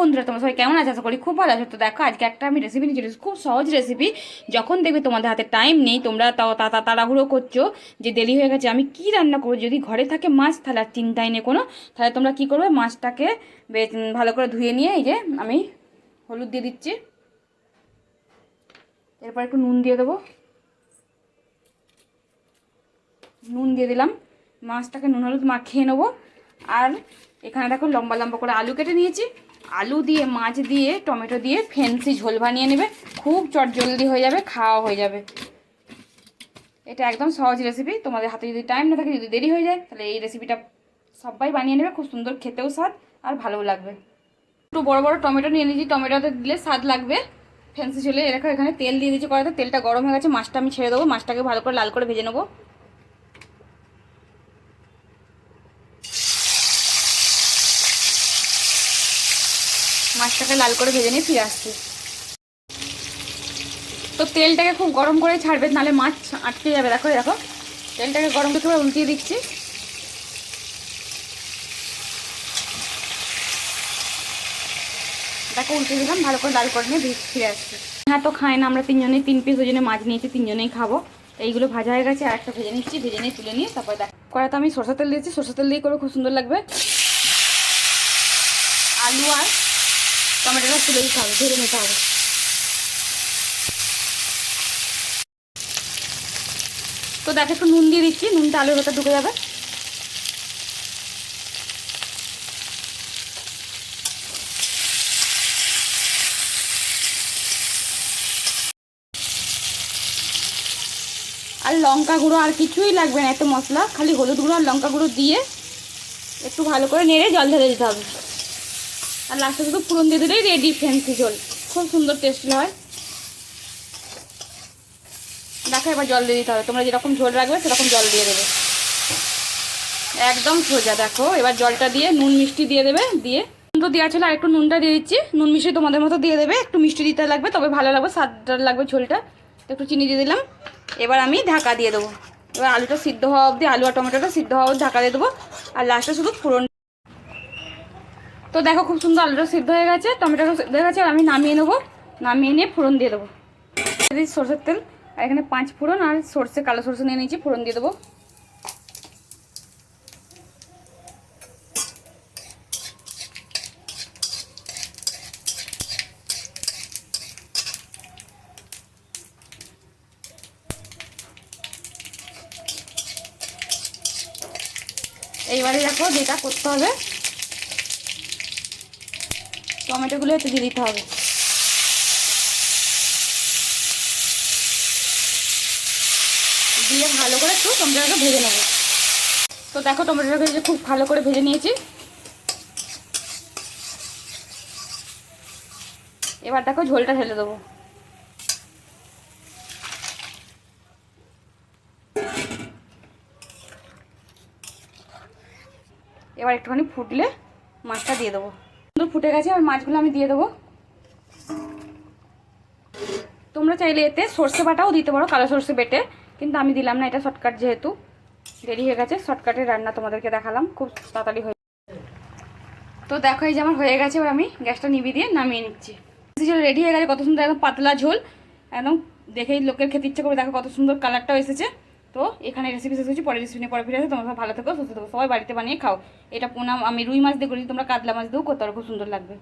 বন্ধুরা, তোমরা সবাই কেমন আছে? আশা করি খুব ভালো আছো। তো দেখো, আজকে একটা আমি রেসিপি নিয়ে চলে এসেছি। খুব সহজ রেসিপি যখন দেখবে তোমাদের হাতে টাইম নেই, তোমরা তাও তা- তাড়াহুড়ো করছ যে দেরি হয়ে গেছে, আমি কি রান্না করব? যদি ঘরে থাকে মাছ, তাহলে আর চিন্তাই নেই কোনো। তাহলে তোমরা কি করবে? মাছটাকে বেশ ভালো করে ধুয়ে নিয়ে এই যে আমি হলুদ দিয়ে দিচ্ছি। এরপর একটু নুন দিয়ে দেবো। নুন দিয়ে দিলাম। মাছটাকে নুন, হলুদ মাখিয়ে নেব। আর এখানে দেখো লম্বা লম্বা করে আলু কেটে নিয়েছি। আলু দিয়ে, মাছ দিয়ে, টমেটো দিয়ে ফেন্সি ঝোল বানিয়ে নেবে। খুব চট জলদি হয়ে যাবে, খাওয়া হয়ে যাবে। এটা একদম সহজ রেসিপি তোমাদের হাতে যদি টাইম না থাকে, যদি দেরি হয়ে যায়, তাহলে এই রেসিপিটা সবাই বানিয়ে নেবে। খুব সুন্দর, খেতেও স্বাদ আর ভালোও লাগবে। একটু বড় বড় টমেটো নিয়ে নিয়েছি। টমেটোতে দিলে স্বাদ লাগবে। ফ্যান্সি ঝোলে এরকম এখানে তেল দিয়ে দিয়েছি কড়াতে তেলটা গরম হয়ে গেছে, মাছটা আমি ছেড়ে দেবো। মাছটাকে ভালো করে লাল করে ভেজে নেব। মাছটাকে লাল করে ভেজে নিয়ে ফিরে আসছি। তো তেলটাকে খুব গরম করে ছাড়বে, নাহলে মাছ আটকে যাবে। দেখো দেখো, তেলটাকে গরম করে উল্টিয়ে দিচ্ছি। দেখো উল্টে দিলাম, ভালো করে লাল করে নিয়ে ফিরে আসছি। হ্যাঁ তো খাই না, আমরা তিনজনেই তিন পিস ওজনে মাছ নিয়েছি, তিনজনেই খাব। এইগুলো ভাজা হয়ে গেছে আর একটা ভেজে নিচ্ছি, ভেজে নিয়ে তুলে নিয়ে তারপর দেখ। কড়াতে আমি সরষা তেল দিয়েছি সরষা তেল দিয়ে করে খুব সুন্দর লাগবে। আলু আর টমেটোটা তুলে দিতে হবে ভেজে নিতে হবে। তো দেখো একটু নুন দিয়ে দিচ্ছি, নুনটা আলুর ভেতর ঢুকে যাবে। আর লঙ্কা গুঁড়ো আর কিছুই লাগবে না এত মশলা, খালি হলুদ গুঁড়ো আর লঙ্কা গুঁড়ো দিয়ে একটু ভালো করে নেড়ে জল ঢেলে দিতে হবে। আর লাস্টে শুধু পুরন দিয়ে দিলেই রেডি ফ্যান্সি ঝোল খুব সুন্দর টেস্ট হয়। দেখো, এবার জল দিয়ে দিতে হবে। তোমরা যেরকম ঝোল রাখবে, সেরকম জল দিয়ে দেবে। একদম সোজা, দেখো। এবার জলটা দিয়ে নুন মিষ্টি দিয়ে দেবে, দিয়ে নুন তো দেওয়া ছিল আর একটু নুনটা দিয়ে দিচ্ছি। নুন মিষ্টি তোমাদের মতো দিয়ে দেবে। একটু মিষ্টি দিতে লাগবে, তবে ভালো লাগবে, স্বাদটা লাগবে ঝোলটা। একটু চিনি দিয়ে দিলাম। এবার আমি ঢাকা দিয়ে দেবো। এবার আলুটা সিদ্ধ হওয়া অবধি, আলু আর টমেটোটা সিদ্ধ হওয়া অবধি ঢাকা দিয়ে দেবো। আর লাস্টে শুধু ফোড়ন তো দেখো খুব সুন্দর আলুটা সিদ্ধ হয়ে গেছে, টমেটোটা সিদ্ধ হয়ে গেছে আর আমি নামিয়ে নেব। নামিয়ে নিয়ে ফোড়ন দিয়ে দেবো। সরষের তেল, আর এখানে পাঁচ ফোড়ন আর সর্ষে, কালো সর্ষে নিয়ে নিয়েছি, ফোড়ন দিয়ে দেবো। এইবারে দেখো যেটা করতে হবে টমেটোগুলো একটু দিয়ে দিতে হবে। দিয়ে ভালো করে একটু টমেটোটাকে ভেজে নেব। তো দেখো টমেটোটাকে খুব ভালো করে ভেজে নিয়েছি। এবার দেখো ঝোলটা ঢেলে দেবো। এবার একটুখানি ফুটলে মাছটা দিয়ে দেবো। ফুটে গেছে আর মাছগুলো আমি দিয়ে দেবো। তোমরা চাইলে এতে সর্ষে বাটাও দিতে পারো, কালো সর্ষে বেটে, কিন্তু আমি দিলাম না, এটা শর্টকাট যেহেতু। দেরি হয়ে গেছে শর্টকাটের রান্না তোমাদেরকে দেখালাম, খুব তাড়াতাড়ি হয়ে তো দেখো, এই যে আমার হয়ে গেছে, এবার আমি গ্যাসটা নিভিয়ে দিয়ে নামিয়ে নিচ্ছি। ঝোল রেডি হয়ে গেছে, কত সুন্দর একদম পাতলা ঝোল, একদম দেখেই লোকের খেতে ইচ্ছে করবে, দেখো কত সুন্দর কালারটাও এসেছে। তো এখানে রেসিপি শেষ হচ্ছে পরের রেসিপি নিয়ে পরে ফিরে আসে তোমরা ভালো থাকো, সুস্থ থাকো, সবাই বাড়িতে বানিয়ে খাও। এটা পোনা আমি রুই মাছ দিয়ে করি তোমরা কাতলা মাছ দিয়েও করতে পারো, খুব সুন্দর লাগবে।